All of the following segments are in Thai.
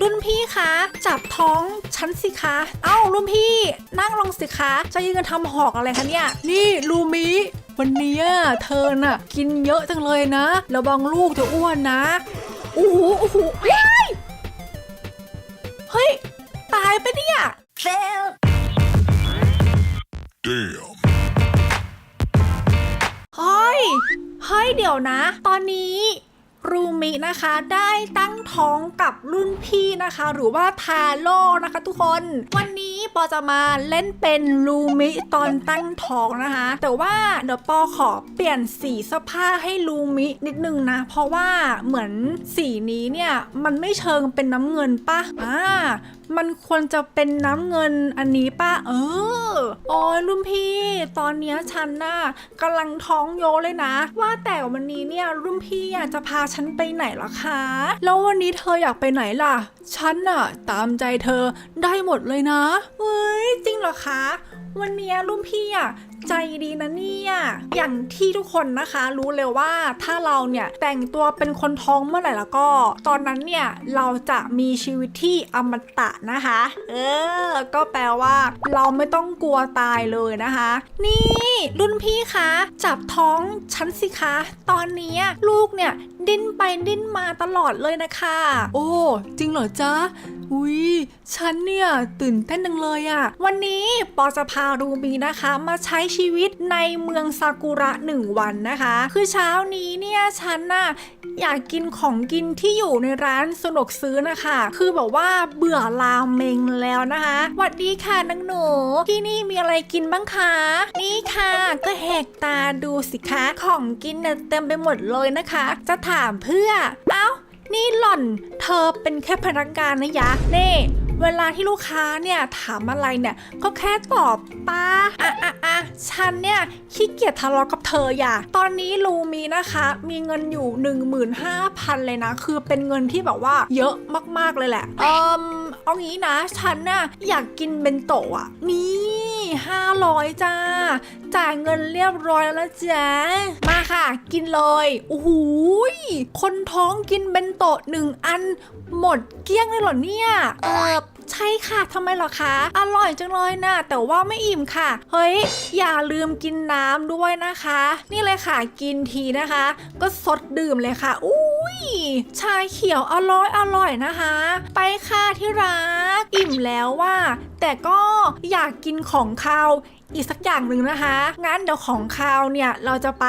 รุ่นพี่คะจับท้องฉันสิคะ เอ้ารุ่นพี่ นั่งลงสิคะ จะยืนกันทำหอกอะไรคะเนี่ย นี่ลูมิวันเนี้ยเธอน่ะ กินเยอะจังเลยนะระวังลูกจะอ้วนนะโอ้โหโอ้โหว้ายเฮ้ย ตายไปะเนี่ย Damn. เฮ้ย เฮ้ย เดี๋ยวนะ ตอนนี้ รูมินะคะ ได้ตั้งท้องกับรุ่นพี่นะคะ หรือว่าทาโร่นะคะทุกคน วันนี้ปอจะมาเล่นเป็นรูมิตอนตั้งท้องนะคะ แต่ว่าเดี๋ยวปอขอเปลี่ยนสีเสื้อผ้าให้รูมินิดนึงนะ เพราะว่าเหมือนสีนี้เนี่ย มันไม่เชิงเป็นน้ำเงินปะอ่า มันควรจะเป็นน้ำเงินอันนี้ป่ะ เออโอ้ยรุ่นพี่ ตอนเนี้ยฉันน่ะกำลังท้องโยเลยนะ ว่าแต่วันนี้เนี่ยรุ่นพี่อยากจะพาฉันไปไหนเหรอคะ แล้ววันนี้เธออยากไปไหนล่ะ ฉันน่ะตามใจเธอได้หมดเลยนะ เฮ้ยจริงเหรอคะ วันนี้รุ่นพี่อะใจดีนะเนี่ยอย่างที่ทุกคนนะคะ รู้เลยว่าถ้าเราเนี่ยแต่งตัวเป็นคนท้องเมื่อไหร่แล้วก็ ตอนนั้นเนี่ยเราจะมีชีวิตที่อมตะนะคะ เออ ก็แปลว่า เราไม่ต้องกลัวตายเลยนะคะ นี่ รุ่นพี่คะจับท้องฉันสิคะ ตอนนี้ลูกเนี่ย ดิ้นไปดิ้นมาตลอดเลยนะคะ โอ้ จริงเหรอจ๊ะอุ้ยฉันเนี่ยตื่นเต้นจังเลยอะวันนี้ปอจะพารูบีนะคะ มาใช้ชีวิตในเมืองซากุระหนึ่งวันนะคะ คือเช้านี้เนี่ยฉันน่ะอยากกินของกินที่อยู่ในร้านสะดวกซื้อนะคะ คือแบบว่าเบื่อราเมงแล้วนะคะหวัดดีค่ะนังหนูที่นี่มีอะไรกินบ้างคะนี่ค่ะก็แหกตาดูสิคะของกินเนี่ยเต็มไปหมดเลยนะคะ จะถามเพื่อ เอ้า นี่หล่อน เธอเป็นแค่พนักงานนะยะ เน่เวลาที่ลูกค้าเนี่ยถามอะไรเนี่ย ก็แค่ตอบป้าอะอะอะฉันเนี่ยขี้เกียจทะเลาะกับเธออย่า ตอนนี้ลูมีนะคะ มีเงินอยู่ 15,000 เลยนะ คือเป็นเงินที่แบบว่าเยอะมากๆเลยแหละเอิมเอางี้นะ ฉันน่ะอยากกินเบนโตะอะนี่ 500 จ้า จ่ายเงินเรียบร้อยแล้วนะจ๊ะมาค่ะ กินเลยโอ้โหคนท้องกินเบนโตะหนึ่งอัน หมดเกลี้ยงเลยเหรอเนี่ย เออ ใช่ค่ะทำไมหรอคะ อร่อยจังเลยนะแต่ว่าไม่อิ่มค่ะ เฮ้ย อย่าลืมกินน้ำด้วยนะคะ นี่เลยค่ะกินทีนะคะ ก็สดดื่มเลยค่ะอุ้ยชาเขียวอร่อยอร่อยนะคะ ไปค่ะที่รักอิ่มแล้วว่า แต่ก็อยากกินของคาวอีกสักอย่างหนึ่งนะคะ งั้นเดี๋ยวของคาวเนี่ยเราจะไป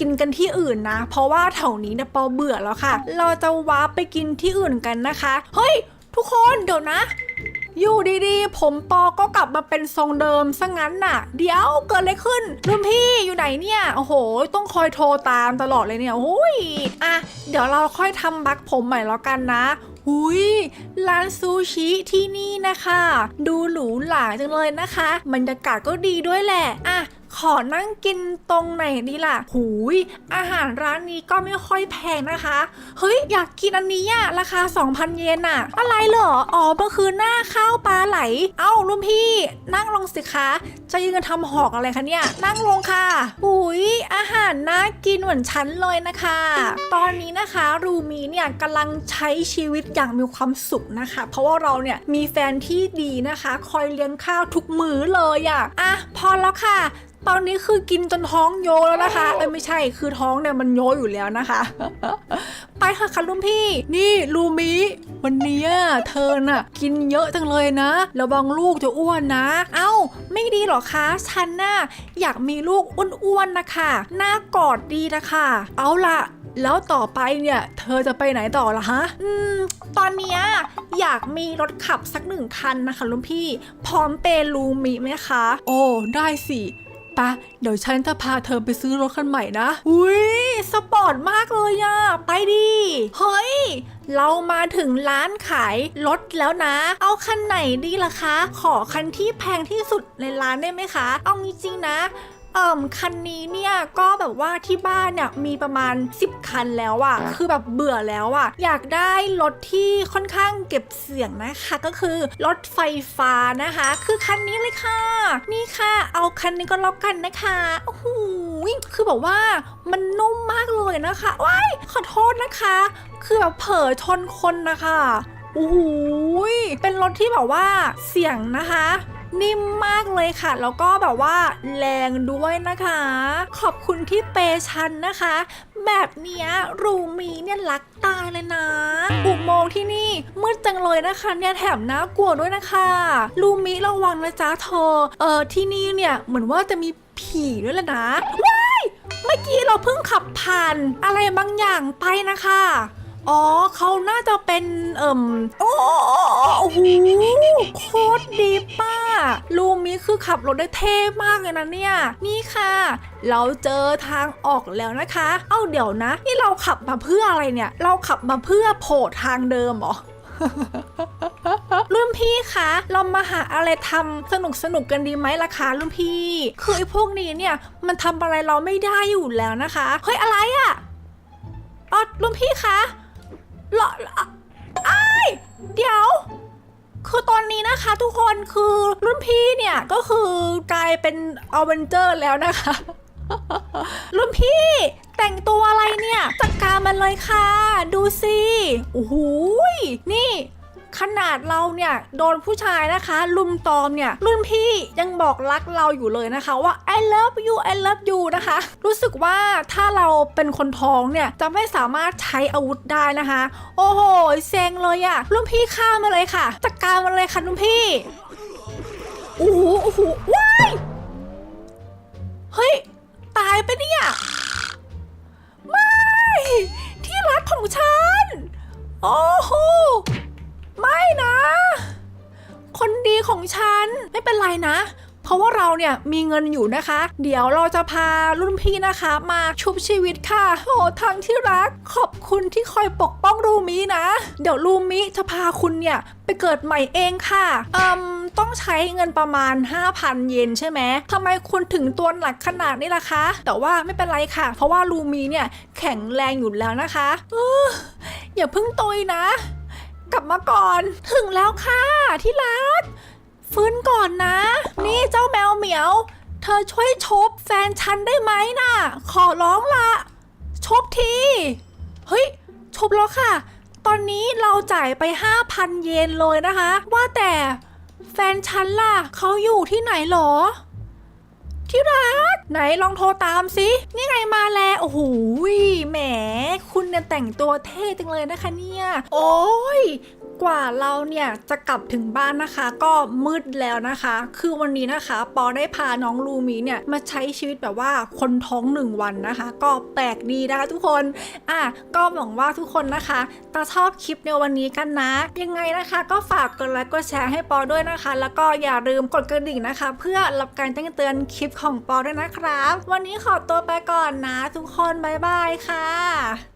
กินกันที่อื่นนะ เพราะว่าแถวนี้เนี่ยปอเบื่อแล้วค่ะ เราจะว้าร์ปไปกินที่อื่นกันนะคะ เฮ้ย ทุกคนเดี๋ยวนะ อยู่ดีๆ ผมปอก็กลับมาเป็นทรงเดิมซะงั้นน่ะ เดี๋ยวเกิดอะไรขึ้นรุ่นพี่อยู่ไหนเนี่ย โอ้โห ต้องคอยโทรตามตลอดเลยเนี่ยโอ้ยอะ เดี๋ยวเราค่อยทำบักผมใหม่แล้วกันนะหุยร้านซูชิที่นี่นะคะ ดูหรูหราจังเลยนะคะบรรยากาศก็ดีด้วยแหละ อะ ขอนั่งกินตรงไหนดีล่ะ หูย อาหารร้านนี้ก็ไม่ค่อยแพงนะคะ เฮ้ย อยากกินอันนี้อะราคา 2,000 เยนอะอะไรเหรอ อ๋อมันคือหน้าข้าวปลาไหล เอ้าลุงพี่ นั่งลงสิคะจะยืนกันทำหอกอะไรคะเนี่ย นั่งลงค่ะหุยอาหารน่ากินเหมือนฉันเลยนะคะ ตอนนี้นะคะรูมีเนี่ยกำลังใช้ชีวิตอย่างมีความสุขนะคะ เพราะว่าเราเนี่ยมีแฟนที่ดีนะคะ คอยเลี้ยงข้าวทุกมื้อเลยอะอะ พอแล้วค่ะตอนนี้คือกินจนท้องโยแล้วนะคะเอ้ยไม่ใช่คือท้องเนี่ยมันโยอยู่แล้วนะคะ ไปค่ะค่ะลุงพี่ นี่ลูมิวันเนี้ยเธอน่ะ กินเยอะจังเลยนะระวังลูกจะอ้วนนะ เอ้า ไม่ดีหรอคะฉันน่ะอยากมีลูกอ้วนๆนะคะหน้ากอดดีนะคะ เอาล่ะแล้วต่อไปเนี่ย เธอจะไปไหนต่อล่ะฮะ อืม ตอนเนี้ยอยากมีรถขับสักหนึ่งคันนะคะลุงพี่ พร้อมเปย์ลูมิไหมคะ โอ้ ได้สิ ปะเดี๋ยวฉันจะพาเธอไปซื้อรถคันใหม่นะอุ้ยสปอร์ตมากเลยอะไปดิเฮ้ยเรามาถึงร้านขายรถแล้วนะ เอาคันไหนดีล่ะคะ ขอคันที่แพงที่สุดในร้านได้ไหมคะ เอาจริงๆนะ เอ่มคันนี้เนี่ยก็แบบว่าที่บ้านเนี่ยมีประมาณ 10 คันแล้วอะคือแบบเบื่อแล้วอะอยากได้รถที่ค่อนข้างเก็บเสียงนะคะ ก็คือรถไฟฟ้านะคะ คือคันนี้เลยค่ะ นี่ค่ะ เอาคันนี้ก็แล้วกันนะคะโอ้โหคือแบบว่ามันนุ่มมากเลยนะคะว้ายขอโทษนะคะ คือแบบเผลอชนคนนะคะโอ้โหยเป็นรถที่แบบว่าเสียงนะคะ นิ่มมากเลยค่ะ แล้วก็แบบว่าแรงด้วยนะคะ ขอบคุณที่เปชันนะคะ แบบเนี้ยรูมีเนี่ยรักตายเลยนะอุโมงที่นี่มืดจังเลยนะคะ เนี่ยแถมน่ากลัวด้วยนะคะรูมิระวังนะจ๊ะเธอเออที่นี่เนี่ยเหมือนว่าจะมีผีด้วยแหละนะว้ายเมื่อกี้เราเพิ่งขับผ่านอะไรบางอย่างไปนะคะอ๋อเขาน่าจะเป็นเอ่มโอ้ อ้โหโคตรดีป้าลูมิคือขับรถได้เท่มากเลยนะเนี่ย นี่ค่ะ เราเจอทางออกแล้วนะคะ เอ้าเดี๋ยวนะ นี่เราขับมาเพื่ออะไรเนี่ย เราขับมาเพื่อโผล่ทางเดิมเหรอรุ่นพี่คะ เรามาหาอะไรทำสนุกสนุกกันดีไหมล่ะคะรุ่นพี่ คือไอ้พวกนี้เนี่ย มันทำอะไรเราไม่ได้อยู่แล้วนะคะ เฮ้ยอะไรอะอ๋อรุ่นพี่คะเหรอ นะคะทุกคนคือรุ่นพี่เนี่ยก็คือกลายเป็นอเวนเจอร์แล้วนะคะ รุ่นพี่แต่งตัวอะไรเนี่ยจัดการมันเลยค่ะ ดูสิโอ้โหยนี่ ขนาดเราเนี่ยโดนผู้ชายนะคะ ลุมตอมเนี่ยรุ่นพี่ยังบอกรักเราอยู่เลยนะคะ ว่า I love you I love you นะคะ รู้สึกว่าถ้าเราเป็นคนท้องเนี่ยจะไม่สามารถใช้อาวุธได้นะคะ โอ้โหเซ็งเลยอะรุ่นพี่ฆ่ามาเลยค่ะจัดการมาเลยค่ะรุ่นพี่โอ้โหโอ้โหว้ายเฮ้ยตายไปเนี่ยไม่ที่รักของฉัน โอ้โห ไม่นะ คนดีของฉันไม่เป็นไรนะ เพราะว่าเราเนี่ยมีเงินอยู่นะคะ เดี๋ยวเราจะพารุ่นพี่นะคะ มาชุบชีวิตค่ะโอ้ทางที่รักขอบคุณที่คอยปกป้องรูมินะ เดี๋ยวรูมิจะพาคุณเนี่ยไปเกิดใหม่เองค่ะเอืมต้องใช้เงินประมาณ 5,000 เยนใช่ไหมทำไมคุณถึงตัวหนักขนาดนี้ล่ะคะ แต่ว่าไม่เป็นไรค่ะ เพราะว่ารูมิเนี่ยแข็งแรงอยู่แล้วนะคะเอออย่าเพิ่งตุยนะ ลับมาก่อน ถึงแล้วค่ะที่รัก ฟื้นก่อนนะ นี่เจ้าแมวเหมียว เธอช่วยชบแฟนฉันได้ไหมน่ะ ขอร้องละ ชบที เฮ้ย ชบแล้วค่ะ ตอนนี้เราจ่ายไป 5,000 เยนเลยนะคะ ว่าแต่แฟนฉันล่ะ เขาอยู่ที่ไหนหรอ ที่รักไหนลองโทรตามสินี่ไงมาแล้ว โอ้โหแหม คุณเนี่ยแต่งตัวเท่จังเลยนะคะเนี่ย โอ้ย กว่าเราเนี่ยจะกลับถึงบ้านนะคะก็มืดแล้วนะคะ คือวันนี้นะคะ ปอได้พาน้องลูมีเนี่ยมาใช้ชีวิตแบบว่าคนท้องหนึ่งวันนะคะ ก็แปลกดีนะคะทุกคนอะก็หวังว่าทุกคนนะคะจะชอบคลิปในวันนี้กันนะ ยังไงนะคะก็ฝากกดไลค์กดแชร์ให้ปอด้วยนะคะ แล้วก็อย่าลืมกดกระดิ่งนะคะ เพื่อรับการแจ้งเตือนคลิปของปอด้วยนะครับ วันนี้ขอตัวไปก่อนนะ ทุกคนบ๊ายบายค่ะ